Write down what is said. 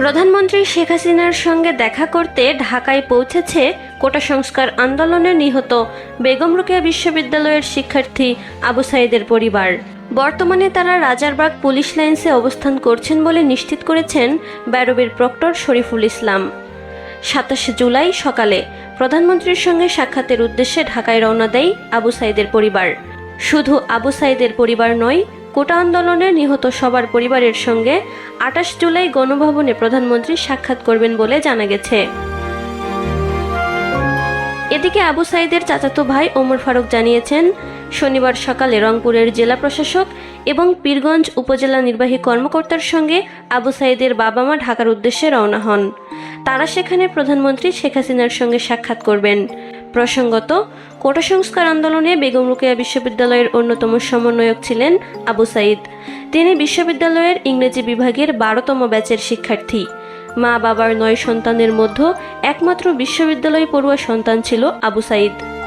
প্রধানমন্ত্রী শেখ হাসিনার সঙ্গে দেখা করতে ঢাকায় পৌঁছেছে কোটা সংস্কার আন্দোলনে নিহত বেগম রোকেয়া বিশ্ববিদ্যালয়ের শিক্ষার্থী আবু সাইদের পরিবার। বর্তমানে তারা রাজারবাগ পুলিশ লাইন্সে অবস্থান করছেন বলে নিশ্চিত করেছেন ব্যারবের প্রক্টর শরীফুল ইসলাম। সাতাশে জুলাই সকালে প্রধানমন্ত্রীর সঙ্গে সাক্ষাতের উদ্দেশ্যে ঢাকায় রওনা দেয় আবু সাইদের পরিবার। শুধু আবু সাইদের পরিবার নয় কোটা আন্দোলনে নিহত সবার পরিবারের সঙ্গে আটাশ জুলাই গণভবনে প্রধানমন্ত্রী সাক্ষাৎ করবেন বলে জানা গেছে। এদিকে আবু সাইদের চাচাতো ভাই ওমর ফারুক জানিয়েছেন, শনিবার সকালে রংপুরের জেলা প্রশাসক এবং পীরগঞ্জ উপজেলা নির্বাহী কর্মকর্তার সঙ্গে আবু সাইদের বাবা মা ঢাকার উদ্দেশ্যে রওনা হন। তারা সেখানে প্রধানমন্ত্রী শেখ হাসিনার সঙ্গে সাক্ষাৎ করবেন। প্রসঙ্গত, কোটা সংস্কার আন্দোলনে বেগম রুকেয়া বিশ্ববিদ্যালয়ের অন্যতম সমন্বয়ক ছিলেন আবু সাইদ। তিনি বিশ্ববিদ্যালয়ের ইংরেজি বিভাগের বারোতম ব্যাচের শিক্ষার্থী। মা বাবার নয় সন্তানের মধ্যে একমাত্র বিশ্ববিদ্যালয় পড়ুয়া সন্তান ছিল আবু সাইদ।